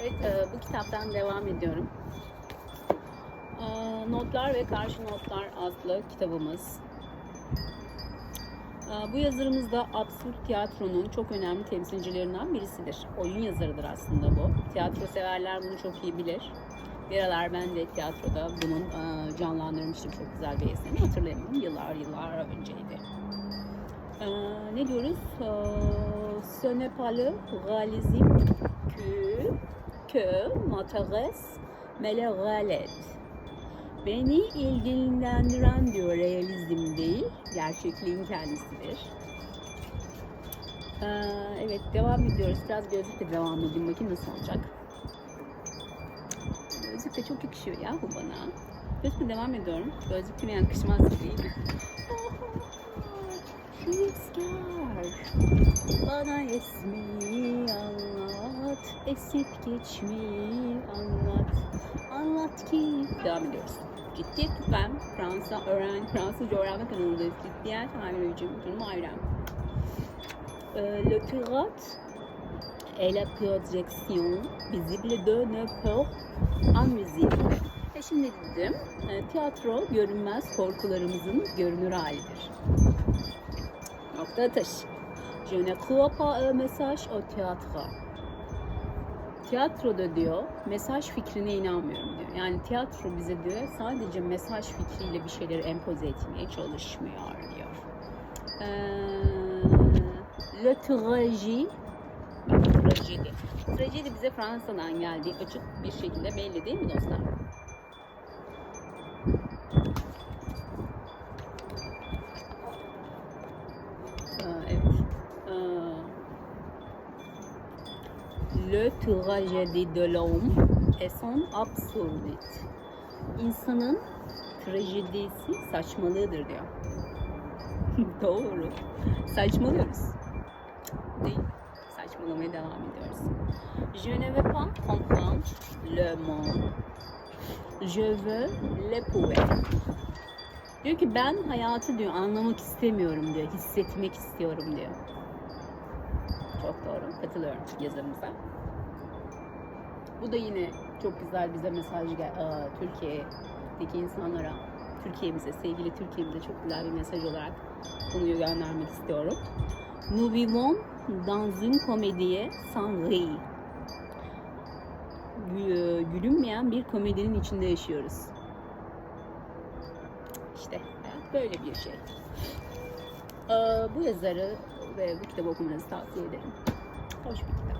Evet, e, bu kitaptan devam ediyorum. E, Notlar ve Karşı Notlar adlı kitabımız. E, Bu yazarımız da absürt tiyatronun çok önemli temsilcilerinden birisidir. Oyun yazarıdır aslında bu. Tiyatro severler bunu çok iyi bilir. Bir ben de tiyatroda bunun e, canlandırmıştım çok güzel bir eserini. Hatırlayamıyorum. Yıllar yıllar önceydi. Ne diyoruz? E, Ce n'est pas le réalisme que, m'intéresse, mais. Beni ilgilendiren diyor realizm değil, gerçekliğin kendisidir. Ee, evet devam ediyoruz. Biraz gözlükle devam edeyim bakayım nasıl olacak. Gözlük de çok yakışıyor ya bu bana. Gözlükle devam ediyorum. Gözlük kime yakışmaz değil mi? Rüzgar bana esmeyi anlat, esip geçmeyi anlat, anlat ki... Devam ediyoruz. Ciddi ben Fransa öğren, Fransızca öğrenme kanalındayız. Ciddiyen tamircim, canım ailem. Euh, le pirate et la projection visible de nos en musique. E şimdi dedim, e, tiyatro görünmez korkularımızın görünür halidir. Nokta atış. Je ne crois pas au message au théâtre. Tiyatroda diyor, mesaj fikrine inanmıyorum diyor. Yani tiyatro bize diyor, sadece mesaj fikriyle bir şeyleri empoze etmeye çalışmıyor diyor. Ee, le tragedi, trajedi. Trajedi bize Fransa'dan geldiği açık bir şekilde belli değil mi dostlar? Ee, evet. Ee, Le tragédie de l'homme et son absurdité. İnsanın trajedisi saçmalığıdır diyor. Doğru. Saçmalıyoruz. Değil. Saçmalamaya devam ediyoruz. Je ne veux pas comprendre le monde. Je veux le pouvoir. Diyor ki ben hayatı diyor anlamak istemiyorum diyor. Hissetmek istiyorum diyor. Çok doğru. Katılıyorum yazarımıza. Bu da yine çok güzel bize mesaj gel Türkiye'deki insanlara, Türkiye'mize, sevgili Türkiye'mize çok güzel bir mesaj olarak bunu göndermek istiyorum. Nous vivons dans une comédie sans rire. Gü- Gülünmeyen bir komedinin içinde yaşıyoruz. İşte hayat böyle bir şey. Bu yazarı ve bu kitabı okumanızı tavsiye ederim. Hoş bir kitap.